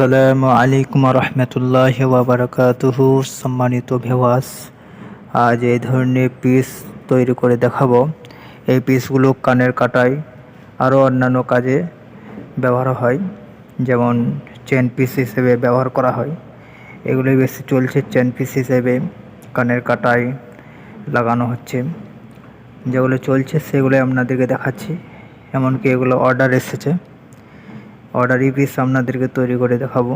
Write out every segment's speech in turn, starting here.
আসসালামু আলাইকুম রহমতুল্লাহ ওবরাকাতুহু সম্মানিত ভেওয়াস আজ এই ধরনের পিস তৈরি করে দেখাবো। এই পিসগুলো কানের কাটায় আরও অন্যান্য কাজে ব্যবহার হয়, যেমন চেন পিস হিসেবে ব্যবহার করা হয়। এগুলোই বেশি চলছে চেন পিস হিসেবে, কানের কাটায় লাগানো হচ্ছে। যেগুলো চলছে সেগুলো আপনাদেরকে দেখাচ্ছি, এমনকি এগুলো অর্ডার এসেছে। অর্ডার পিস আপনাদেরকে তৈরি করে দেখাবো।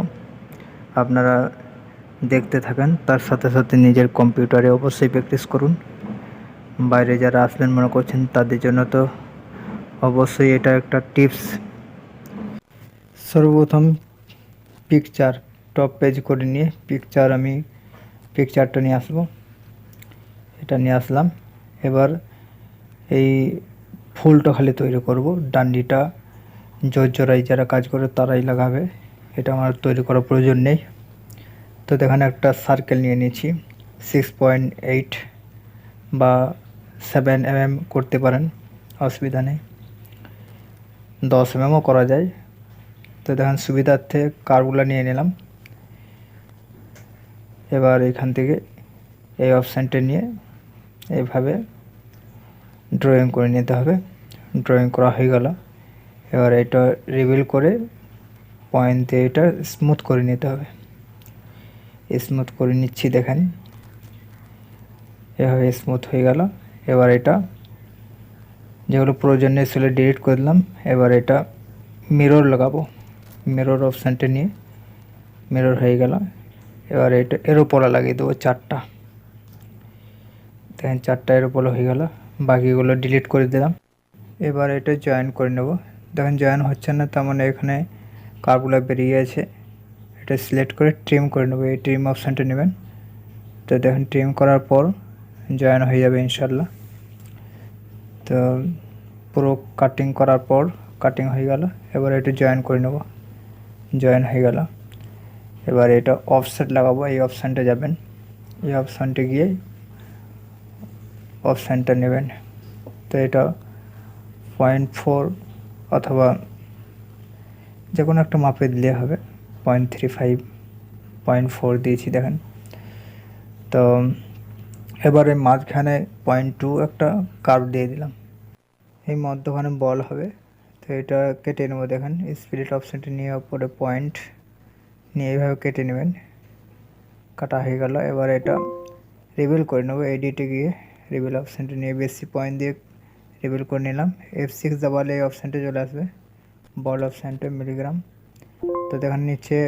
আপনারা দেখতে থাকেন, তার সাথে সাথে নিজের কম্পিউটারে অবশ্যই প্র্যাকটিস করুন। বাইরে যারা আসবেন মনে করছেন, তাদের জন্য তো অবশ্যই এটা একটা টিপস সর্বপ্রথম পিকচার টপ পেজ করে নিয়ে পিকচার আমি পিকচারটা নিয়ে আসব। এটা নিয়ে আসলাম। এবার এই ফুলটা খালি তৈরি করব, ডান্ডিটা জোরজোড়াই যারা কাজ করে তারাই লাগাবে। এটা আমার তৈরি করার প্রয়োজন নেই। তো এখানে একটা সার্কেল নিয়ে নিয়েছি। সিক্স পয়েন্ট এইট বা সেভেন এম করতে পারেন, অসুবিধা নেই। দশ এমএমও করা যায়। তো দেখেন সুবিধার্থে কারগুলো নিয়ে নিলাম। এবার এখান থেকে এই অপশানটা নিয়ে এইভাবে ড্রয়িং করে নিতে হবে। ড্রয়িং করা হয়ে গেল। এবার এটা রিভিল করে পয়েন্ট দিয়ে এটা স্মুথ করে নিতে হবে। স্মুথ করে নিচ্ছি, দেখেন। এভাবে স্মুথ হয়ে গেল। এবার এটা যেগুলো প্রয়োজনীয় ছিল ডিলিট করে দিলাম। এবার এটা মিরর লাগাবো। মিরর অপশানটা নিয়ে মিরর হয়ে গেল। এবার এটা এরোপলা লাগিয়ে দেবো চারটা। দেখেন, চারটা এরোপলা হয়ে গেল। বাকিগুলো ডিলিট করে দিলাম। এবার এটা জয়েন করে নেব। দেখেন জয়েন হচ্ছে না, তার মানে এখানে কারগুলো বেরিয়ে আছে এটা সিলেক্ট করে ট্রিম করে নেব, এই ট্রিম অপশানটা নেবেন। তো দেখেন ট্রিম করার পর জয়েন হয়ে যাবে ইনশাল্লাহ তো পুরো কাটিং করার পর কাটিং হয়ে গেল, এবার এটা জয়েন করে নেব। জয়েন হয়ে গেল। এবার এটা অফসেট লাগাবো, এই অপশানটা যাবেন। এই অপশানটা গিয়ে অপশানটা নেবেন। তো এটা পয়েন্ট ফোর অথবা যে কোনো একটা মাপে দিলে হবে। Point three five point four দিয়েছি, দেখেন। তো এবারে মাঝখানে পয়েন্ট টু একটা কার্ভ দিয়ে দিলাম। এই মধ্যখানে বল হবে। তো এটা কেটে নেব, দেখেন। স্পিরিট অপশানটি নিয়ে ওপরে পয়েন্ট নিয়ে এইভাবে কেটে নেবেন। কাটা হয়ে গেল। এবার এটা রিভিল করে নেব। এডিটে গিয়ে রিভিল অপশানটি নিয়ে বেশি পয়েন্ট দিয়ে রিভিল করে নিলাম। এফ সিক্স দাবালে এই অপশানটা চলে আসবে। বল অপশানটা মিলিগ্রাম তো দেখেন নিচে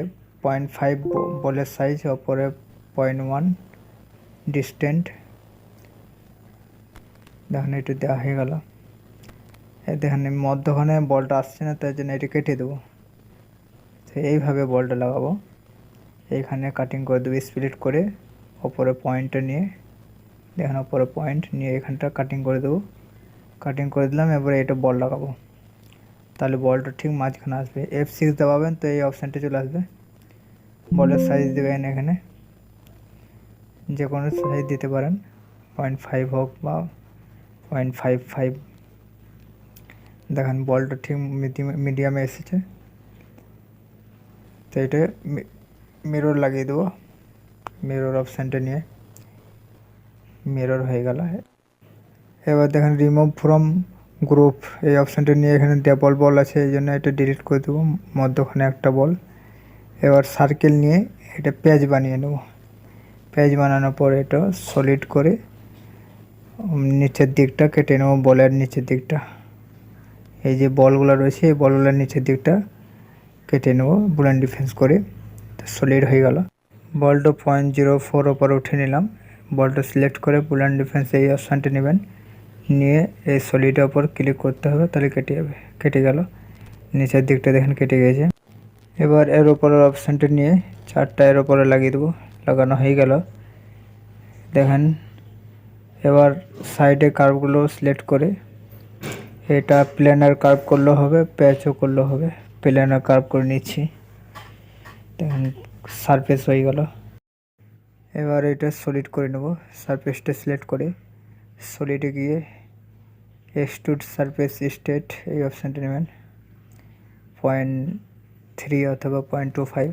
পয়েন্ট ফাইভ বলের সাইজ ওপরে পয়েন্ট ওয়ান ডিস্টেন্ট দেখেন এটা দেওয়া হয়ে গেল। দেখেন মধ্যখানে বলটা আসছে না তার জন্য এটা কেটে দেবো। তো এইভাবে বলটা লাগাবো। এইখানে কাটিং করে দেবো স্প্লিট করে। ওপরে পয়েন্টটা নিয়ে। দেখেন ওপরে পয়েন্ট নিয়ে এখানটা কাটিং করে দেবো। কাটিং করে দিলাম, এবারে এটা বল লাগাবো। তাহলে বলটা ঠিক মাঝখানে আসবে। এফ সিক্স দেওয়াবেন, তো এই অপশানটা চলে আসবে। বলের সাইজ দেবেন এখানে। যে কোনো সাইজ দিতে পারেন। পয়েন্ট ফাইভ হোক বা পয়েন্ট ফাইভ ফাইভ দেখেন বলটা ঠিক মিডিয়ামে এসেছে। তো এটা মিরর লাগিয়ে দেবো। মিরর অপশানটা নিয়ে। মিরর হয়ে গেল। এবার দেখেন রিমুভ ফ্রম গ্রুপ এই অপশানটা নিয়ে এখানে ডেবল বল আছে, এই জন্য এটা ডিলিট করে দেবো, মধ্যখানে একটা বল এবার সার্কেল নিয়ে এটা পেজ বানিয়ে নেব। পেজ বানানোর পর এটা সলিড করে নিচের দিকটা কেটে নেব বলের নিচের দিকটা। এই যে বলগুলো রয়েছে, এই বলগুলোর নিচের দিকটা কেটে নেব বুলেন ডিফেন্স করে। সলিড হয়ে গেল। বলটা পয়েন্ট জিরো ফোর ওপরে উঠে নিলাম। বলটা সিলেক্ট করে বুলেন ডিফেন্স এই অপশানটা নেবেন। নিয়ে এই সলিডের ওপর ক্লিক করতে হবে, তাহলে কেটে যাবে। কেটে গেল। নিচের দিকটা দেখেন কেটে গেছে। এবার এর ওপরের অপশানটা নিয়ে চারটা এর ওপরে লাগিয়ে দেবো। লাগানো হয়ে গেল। দেখেন, এবার সাইডে কার্ভগুলো সিলেক্ট করে এটা প্লেনার কার্ভ করলেও হবে প্যাচও করলে হবে। প্লেনার কার্ভ করে নিচ্ছি। দেখেন সারফেস হয়ে গেল। এবার এটা সলিড করে নেব। সারফেসটা সিলেক্ট করে সলিডে গিয়ে এক্সটুড সারফেস স্টেট এই অপশানটা নেবেন। পয়েন্ট থ্রি অথবা পয়েন্ট টু ফাইভ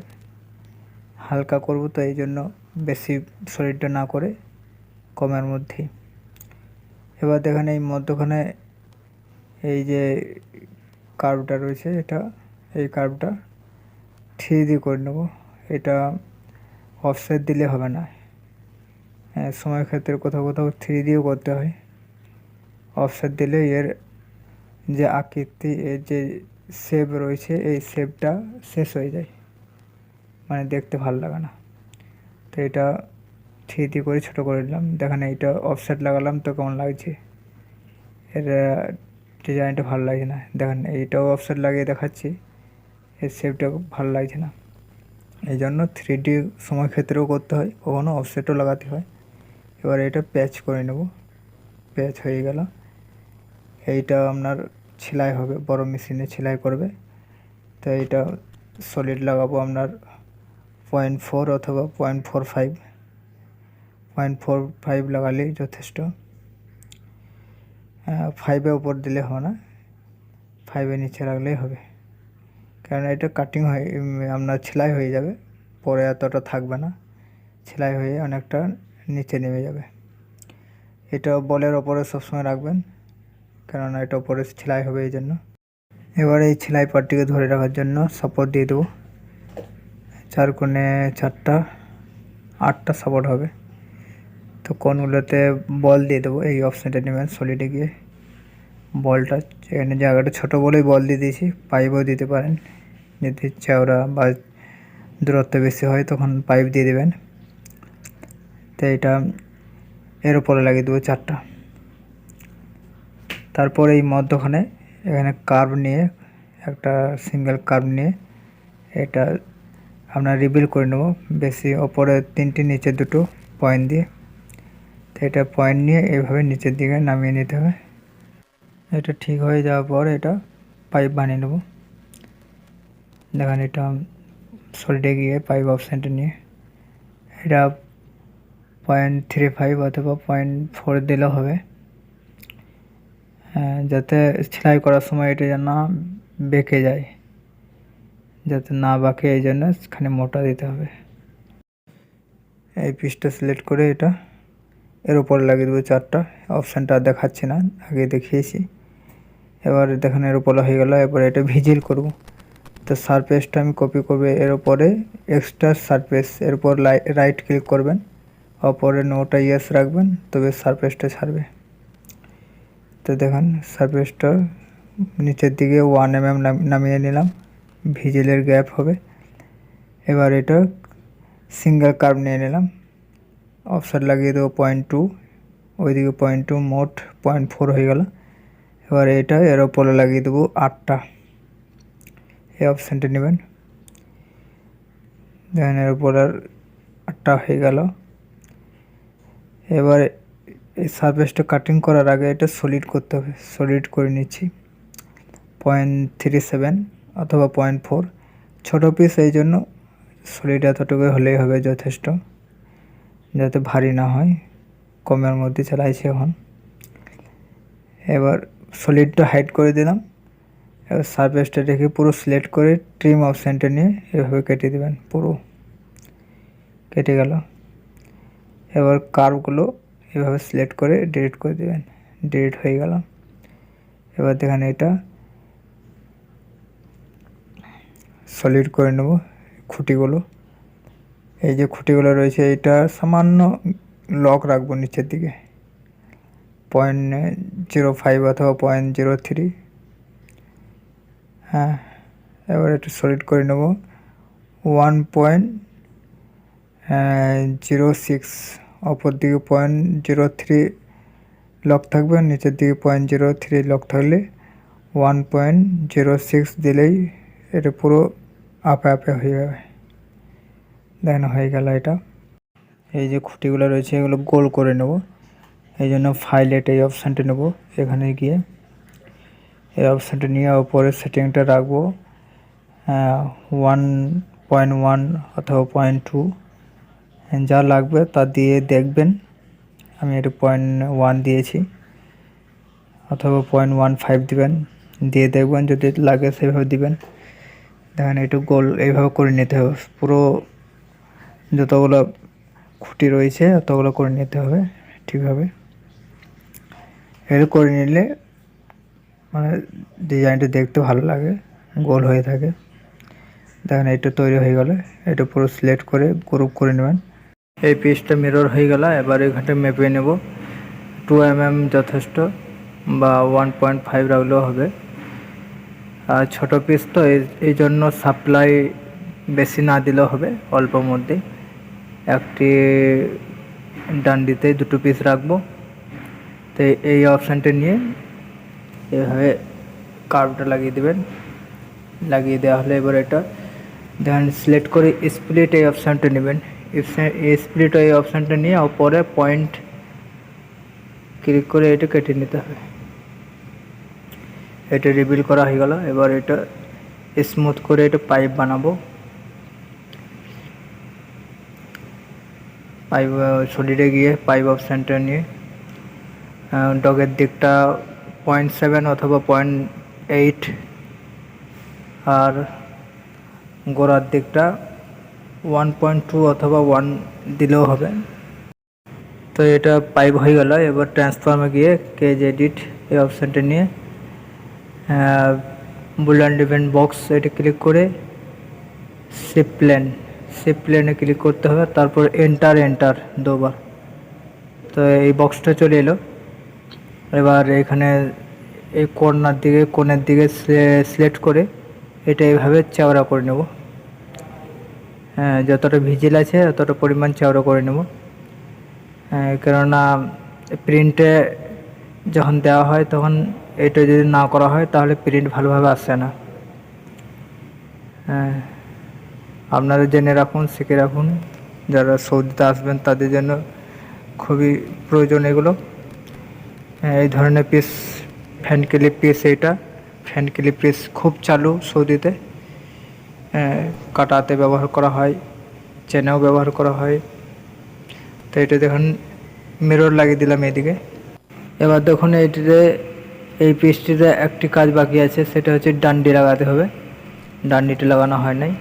হালকা করব তো এই জন্য বেশি শরীরটা না করে কমের মধ্যেই। এবার দেখেন এই মধ্যখানে এই যে কার্ভটা রয়েছে, এটা, এই কার্ভটা থ্রি দিয়ে করে নেব। এটা অফসেট দিলে হবে না। হ্যাঁ সময় ক্ষেত্রে কোথাও কোথাও থ্রি দিয়েও করতে হয়। অফসেট দিলে এর যে আকৃতি যে শেপ রয়েছে, এই শেপটা শেষ হয়ে যায়। মানে দেখতে ভালো লাগে না। তো এটা থ্রি করে ছোটো করে দিলাম দেখেন এইটা অফসেট লাগালাম তো কেমন লাগছে? এর ডিজাইনটা ভালো লাগছে না। দেখেন এইটাও অফসেট লাগিয়ে দেখাচ্ছি। এর শেপটা ভালো লাগছে না। এই জন্য থ্রি ডি সময় ক্ষেত্রেও করতে হয়, কখনো অফসেটও লাগাতে হয়। এবার এটা প্যাচ করে নেব। প্যাচ হয়ে গেল। এইটা আপনার সেলাই হবে, বড় মেশিনে সেলাই করবে। তো এইটা সলিড লাগাবো আপনার পয়েন্ট ফোর অথবা point four five point four five লাগালেই যথেষ্ট। ফাইভে উপর দিলে হবে না ফাইভের নিচে রাখলেই হবে। কারণ এটা কাটিং হয়ে আপনার সেলাই হয়ে যাবে, পরে এতটা থাকবে না। সেলাই হয়ে অনেকটা নিচে নেমে যাবে। এটা বলের ওপরে সবসময় রাখবেন। কেননা এটা ওপরে সেলাই হবে এই জন্য। এবার এই সেলাই পাটটিকে ধরে রাখার জন্য সাপোর্ট দিয়ে দেবো। চার কোণে চারটা, আটটা সাপোর্ট হবে। তো কোনগুলোতে বল দিয়ে দেবো, এই অপশানটা নেবেন সলিডে গিয়ে। বলটা এখানে জায়গাটা ছোটো বলেই বল দিয়ে দিয়েছি পাইপও দিতে পারেন। যদি চওড়া বা দূরত্ব বেশি হয় তখন পাইপ দিয়ে দেবেন। তো এটা এর উপরে লাগিয়ে দেবো চারটা। তারপর এই মধ্যখানে এখানে কার্ভ নিয়ে, একটা সিঙ্গেল কার্ভ নিয়ে এটা আমরা রিবিল করে নেব। বেশি ওপরে তিনটি, নিচে দুটো পয়েন্ট দিয়ে। তো এটা পয়েন্ট নিয়ে এইভাবে নিচের দিকে নামিয়ে নিতে হবে। এটা ঠিক হয়ে যাওয়ার পর এটা পাইপ বানিয়ে নেব। দেখেন এটা সলিডে গিয়ে পাইপ অপশানটা নিয়ে। এটা পয়েন্ট থ্রি ফাইভ অথবা পয়েন্ট ফোর দিলেও হবে। যাতে সেলাই করার সময় এটা যেন না বেঁকে যায়, যাতে না বাঁকে, এই জন্য খানি মোটা দিতে হবে। এই পিসটা সিলেক্ট করে এটা, এর উপরে লাগিয়ে দেবো চারটা, অপশানটা দেখাচ্ছি না, আগে দেখিয়েছি। এবার দেখেন, এর উপরে হয়ে গেল এবার এটা ভিজিল করব। তো সারফেসটা আমি কপি করবে, এর উপরে এক্সট্রা সারফেস এর উপর রাইট ক্লিক করবেন ওপরে নোটা ইয়েস রাখবেন, তবে সারফেসটা ছাড়বে। তো দেখেন সারফেসটা নিচের দিকে ওয়ান এম এম নামিয়ে নিলাম ভিজেলের গ্যাপ হবে। এবার এটা সিঙ্গেল কার্ভ নিয়ে নিলাম। অফসার লাগিয়ে দেবো পয়েন্ট টু ওইদিকে পয়েন্ট টু মোট পয়েন্ট ফোর হয়ে গেল। এবার এটা এর ওপরে লাগিয়ে দেবো আটটা। এই অপশানটা নেবেন। দেখেন এর উপর আটটা হয়ে গেল। এবার এই সারফেসটা কাটিং করার আগে এটা সলিড করতে হবে। সলিড করে নিচ্ছি পয়েন্ট থ্রি সেভেন অথবা পয়েন্ট ফোর ছোটো পিস এই জন্য সলিড এতটুকু হলেই হবে যথেষ্ট, যাতে ভারী না হয়, কমের মধ্যে চালাইছি এখন। এবার সলিডটা হাইড করে দিলাম। এবার সারফেসটা রেখে পুরো সিলেক্ট করে ট্রিম অপশানটা নিয়ে এভাবে কেটে দেবেন, পুরো। কেটে গেল। এবার কার্ভগুলো এভাবে সিলেক্ট করে ডিলিট করে দেবেন। ডিলিট হয়ে গেল। এবার দেখেন এটা সলিড করে নেব খুঁটিগুলো। এই যে খুঁটিগুলো রয়েছে, এটা সামান্য লক রাখব নিচের দিকে। পয়েন্ট জিরো ফাইভ অথবা পয়েন্ট জিরো থ্রি হ্যাঁ এবার একটু সলিড করে নেব। ওয়ান পয়েন্ট জিরো সিক্স অপর দিকে পয়েন্ট জিরো থ্রি লক থাকবে নিচের দিকে পয়েন্ট জিরো থ্রি লক থাকলে ওয়ান পয়েন্ট জিরো সিক্স দিলেই এটা পুরো আপে আপে হয়ে যাবে। দেখেন, হয়ে গেল এটা। এই যে খুঁটিগুলো রয়েছে, এগুলো গোল করে নেব। এই জন্য ফাইলেট এই অপশানটা নেব, এখানে গিয়ে। এই অপশানটা নিয়ে ওপরে সেটিংটা রাখব ওয়ান পয়েন্ট ওয়ান অথবা পয়েন্ট টু যা লাগবে তা দিয়ে দেখবেন। আমি এটা পয়েন্ট ওয়ান দিয়েছি। অথবা পয়েন্ট ওয়ান ফাইভ দিবেন। দিয়ে দেখবেন যদি লাগে সেভাবে দিবেন। দেখেন একটু গোল এইভাবে করে নিতে হবে। পুরো যতগুলো খুঁটি রয়েছে ততগুলো করে নিতে হবে ঠিকভাবে। এটা করে নিলে মানে ডিজাইনটা দেখতে ভালো লাগে, গোল হয়ে থাকে। দেখেন এটা তৈরি হয়ে গেলে। এটা পুরো সিলেক্ট করে গ্রুপ করে নেবেন। এই পিসটা মিরর হয়ে গেল, এবার এখানটা মেপে নেব। টু এম এম যথেষ্ট বা ওয়ান পয়েন্ট ফাইভ রাখলেও হবে। আর ছোটো পিস তো এই- জন্য সাপ্লাই বেশি না দিলেও হবে, অল্প মধ্যে একটি ডান্ডিতে দুটো পিস রাখব। তো এই অপশানটা নিয়ে এভাবে কার্ভটা লাগিয়ে দেবেন। লাগিয়ে দেওয়া হলে এবার এটা দেখেন সিলেক্ট করে স্প্লিট এই অপশানটা নেবেন। স্প্লিট এই অপশানটা নিয়ে ওপরে পয়েন্ট ক্লিক করে এটা কেটে নিতে হবে। এটা রিভিল করা হয়ে গেল। এবার এটা স্মুথ করে এটা পাইপ বানাবো। পাইপ সলিডে গিয়ে পাইপ অপশানটা নিয়ে ডগের দিকটা পয়েন্ট সেভেন অথবা পয়েন্ট এইট আর গোড়ার দিকটা ওয়ান পয়েন্ট টু অথবা ওয়ান দিলেও হবে। তো এটা পাইপ হয়ে গেল। এবার ট্রান্সফর্মে গিয়ে কেজ এডিট এই অপশানটা নিয়ে বুলান ডিভেন্ট বক্স এটা ক্লিক করে প্লেন শিপ প্লেনে ক্লিক করতে হবে। তারপর এন্টার এন্টার দুবার। তো এই বক্সটা চলে এলো। এবার এখানে এই কর্নার দিকে, কোণের দিকে সিলেক্ট করে এটা এইভাবে চওড়া করে নেব। যতটা ভিজিল আছে ততটা পরিমাণ চওড়া করে নেব। হ্যাঁ, কেননা প্রিন্টে যখন দেওয়া হয় তখন এটা যদি না করা হয় তাহলে প্রিন্ট ভালোভাবে আসে না। হ্যাঁ আপনারা জেনে রাখুন শিখে রাখুন যারা সৌদিতে আসবেন তাদের জন্য খুবই প্রয়োজন এগুলো। হ্যাঁ, এই ধরনের পিস ফ্যান ক্লিপ পিস এইটা। ফ্যান ক্লিপ পিস খুব চালু সৌদিতে। হ্যাঁ, কাটাতে ব্যবহার করা হয়, চেনেও ব্যবহার করা হয়। তো এটা দেখুন মিরর লাগিয়ে দিলাম এদিকে এবার দেখুন এইটিতে, এই পিসটিতে একটি কাজ বাকি আছে, সেটা হচ্ছে ডান্ডি লাগাতে হবে। ডান্ডিটি লাগানো হয় নাই।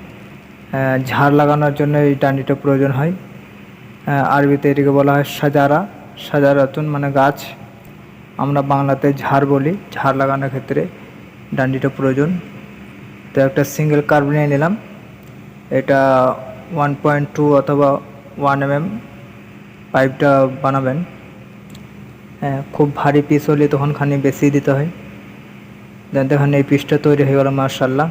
ঝাড় লাগানোর জন্য এই ডান্ডিটা প্রয়োজন হয়। আরবিতে এটিকে বলা হয় সাজারা। সাজারাতুন মানে গাছ। আমরা বাংলাতে ঝাড় বলি, ঝাড় লাগানোর ক্ষেত্রে ডান্ডিটা প্রয়োজন। তো একটা সিঙ্গেল কার্ভ নিয়ে নিলাম। এটা ওয়ান পয়েন্ট টু অথবা ওয়ান এম এম পাইপটা বানাবেন। হ্যাঁ খুব ভারী পিস হলে তখন খানি বেশি দিতে হয়। দেন দেখুন এই পিসটা তৈরি হয়ে গেল মার্শাল্লাহ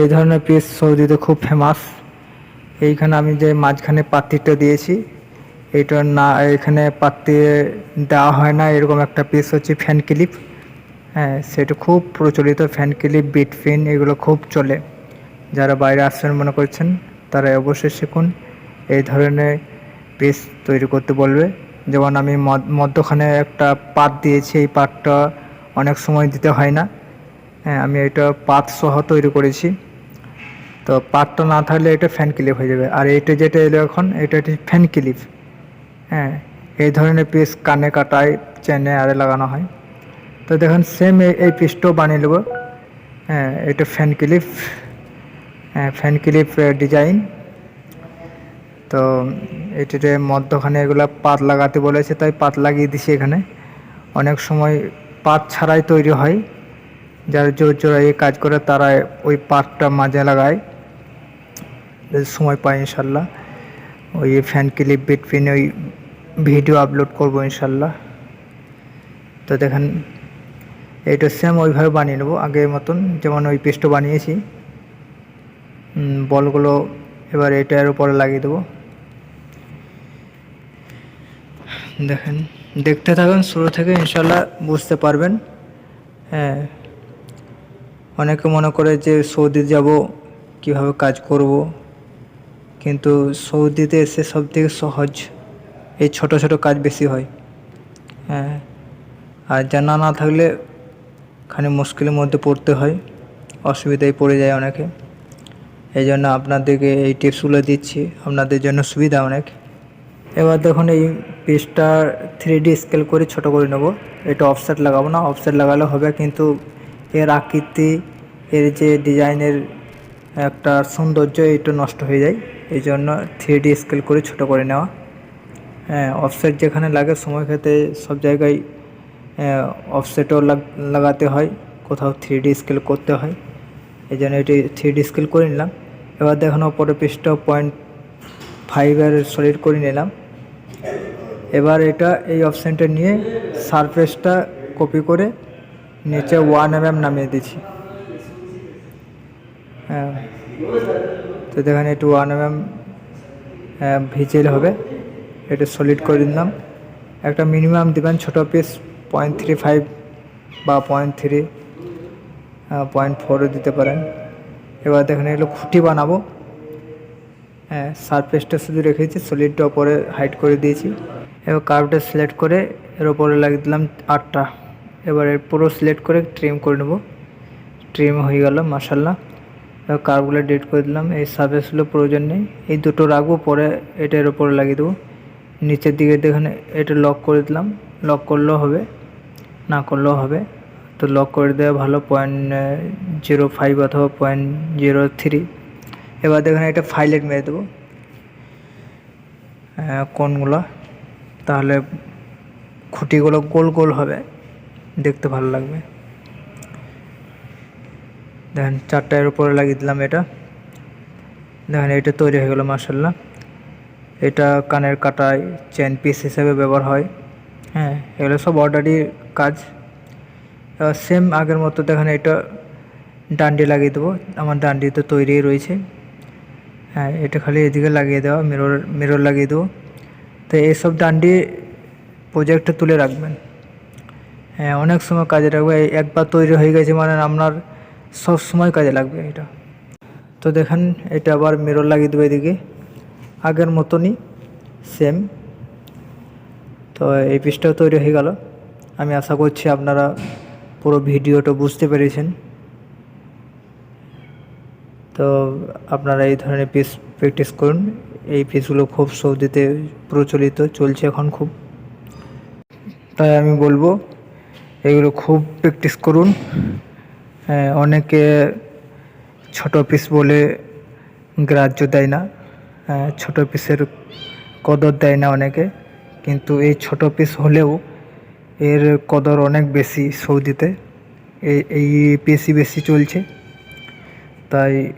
এই ধরনের পিস সৌদিতে খুব ফেমাস এইখানে আমি যে মাঝখানে পাত্তিটা দিয়েছি এইটা না এখানে পাত্তি দেওয়া হয় না। এরকম একটা পিস হচ্ছে ফ্যান ক্লিপ হ্যাঁ সেটা খুব প্রচলিত ফ্যান ক্লিপ বিট ফিন এগুলো খুব চলে। যারা বাইরে আসছেন মনে করছেন তারা অবশ্যই শিখুন। এই ধরনের পিস তৈরি করতে বলবে। যেমন আমি মধ্যখানে একটা পাত দিয়েছি, এই পাতটা অনেক সময় দিতে হয় না। হ্যাঁ আমি এটা পাত সহ তৈরি করেছি। তো পাতটা না থাকলে এটা ফ্যান ক্লিপ হয়ে যাবে। আর এটা যেটা এলো এখন, এটা হচ্ছে ফ্যান ক্লিপ হ্যাঁ এই ধরনের পিস কানে কাটায়, চেনে, আরে লাগানো হয়। তো দেখুন সেম এই পিসটাও বানিয়ে নেব। হ্যাঁ এটা ফ্যান ক্লিপ হ্যাঁ ফ্যান ক্লিপ ডিজাইন তো এটিতে মধ্যখানে এগুলো পাত লাগাতে বলেছে, তাই পাত লাগিয়ে দিছি এখানে। অনেক সময় পাত ছাড়াই তৈরি হয়। যারা জোর এই কাজ করে, তারা ওই পাতটা মাঝে লাগায়। সময় পায় ইনশাল্লাহ। ওই ফ্যান ক্লিপ বিটফিন ওই ভিডিও আপলোড করব ইনশাল্লাহ। তো দেখেন এইটা সেম ওইভাবে বানিয়ে নেব। আগের মতন যেমন ওই পেস্টটা বানিয়েছি। বলগুলো এবার এটার উপরে লাগিয়ে দেবো। দেখেন, দেখতে থাকুন, শুরু থেকে ইনশাল্লাহ বুঝতে পারবেন। হ্যাঁ অনেকে মনে করে যে সৌদি যাব, কীভাবে কাজ করব। কিন্তু সৌদিতে এসে সব থেকে সহজ এই ছোট ছোট কাজ বেশি হয়। হ্যাঁ আর জানা না থাকলে খানি মুশকিলের মধ্যে পড়তে হয়, অসুবিধায় পড়ে যায় অনেকে। এই জন্য আপনাদেরকে এই টিপসগুলো দিচ্ছি, আপনাদের জন্য সুবিধা অনেক। এবার দেখুন এই পিসটা থ্রি ডি স্কেল করে ছোট করে নেব। এটা অফসেট লাগাবো না অফসেট লাগালে হবে কিন্তু এর আকৃতি, এর যে ডিজাইনের একটা সৌন্দর্য একটু নষ্ট হয়ে যায়। এই জন্য থ্রি ডি স্কেল করে ছোটো করে নেওয়া। হ্যাঁ অফসেট যেখানে লাগে সময় ক্ষেত্রে সব জায়গায় অফসেটও লাগাতে হয়, কোথাও থ্রি ডি স্কেল করতে হয়। এই জন্য এটি থ্রি ডি স্কেল করে নিলাম। এবার দেখুন ওপরের পিসটা পয়েন্ট ফাইভের সলিড করে নিলাম। এবার এটা এই অপশানটা নিয়ে সারফেসটা কপি করে নিচে ওয়ান এম এম নামিয়ে দিচ্ছি। হ্যাঁ তো দেখেন একটু ওয়ান এম এম ভিজেল হবে। এটা সলিড করে দিলাম একটা মিনিমাম দেবেন, ছোটো পিস পয়েন্ট থ্রি ফাইভ বা পয়েন্ট থ্রি পয়েন্ট ফোরও দিতে পারেন। এবার দেখেন, এগুলো খুঁটি বানাবো। হ্যাঁ সারফেসটা শুধু রেখেছি সলিডটা ওপরে হাইট করে দিয়েছি। এবার কার্ভটা সিলেক্ট করে এর ওপরে লাগিয়ে দিলাম আটটা। এবার এর পুরো সিলেক্ট করে ট্রিম করে নেব। ট্রিম হয়ে গেল মাসাল্লাহ এবার কার্ভগুলো ডেট করে দিলাম। এই সারফেসগুলো প্রয়োজন নেই। এই দুটো রাখব, পরে এটার ওপরে লাগিয়ে দেবো। নিচের দিকে দেখেন, এটা লক করে দিলাম। লক করলেও হবে। না করলেও হবে। তো লক করে দেওয়া ভালো পয়েন্ট জিরো ফাইভ অথবা পয়েন্ট জিরো থ্রি এবার দেখেন এটা ফাইলেট মেরে দেবো। কোনগুলো? তাহলে খুঁটিগুলো গোল গোল হবে। দেখতে ভালো লাগবে। দেখেন চারটার উপরে লাগিয়ে দিলাম এটা। দেখেন, এটা তৈরি হয়ে গেলো মার্শাল্লাহ এটা কানের কাটায় চেন পিস হিসেবে ব্যবহার হয়। হ্যাঁ এগুলো সব অর্ডারই কাজ। এবার সেম আগের মতো দেখেন এটা ডান্ডি লাগিয়ে দেবো। আমার ডান্ডি তো তৈরি রয়েছে। হ্যাঁ এটা খালি এদিকে লাগিয়ে দেওয়া মিরর মিরর লাগিয়ে দেবো। তো এইসব ডান্ডি প্রজেক্টে তুলে রাখবেন। হ্যাঁ অনেক সময় কাজে রাখবে একবার তৈরি হয়ে গেছে মানে আপনার সব সময় কাজে লাগবে এটা। তো দেখেন, এটা আবার মিরর লাগিয়ে দেবো এদিকে। আগের মতনই সেম তো এই পিসটাও তৈরি হয়ে গেল। আমি আশা করছি আপনারা পুরো ভিডিওটা বুঝতে পেরেছেন। তো আপনারা এই ধরনের পিস প্র্যাকটিস করুন। এই পিসগুলো খুব সৌদিতে প্রচলিত চলছে এখন খুব। তাই আমি বলব এগুলো খুব প্র্যাকটিস করুন। হ্যাঁ, অনেকে ছোট পিস বলে গ্রাহ্য দেয় না। হ্যাঁ, ছোট পিসের কদর দেয় না অনেকে। কিন্তু এই ছোট পিস হলেও এর কদর অনেক বেশি সৌদিতে। এই পিসই বেশি চলছে। তাই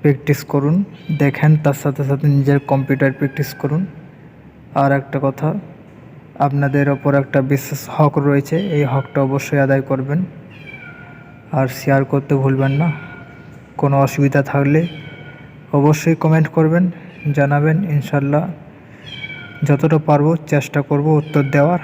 প্র্যাকটিস করুন, দেখেন, তার সাথে সাথে নিজের কম্পিউটার প্র্যাকটিস করুন। আর একটা কথা, আপনাদের ওপর একটা বিশেষ হক রয়েছে, এই হকটা অবশ্যই আদায় করবেন। আর শেয়ার করতে ভুলবেন না। কোনো অসুবিধা থাকলে অবশ্যই কমেন্ট করবেন, জানাবেন, ইনশাল্লাহ। যতটা পারব চেষ্টা করব উত্তর দেওয়ার।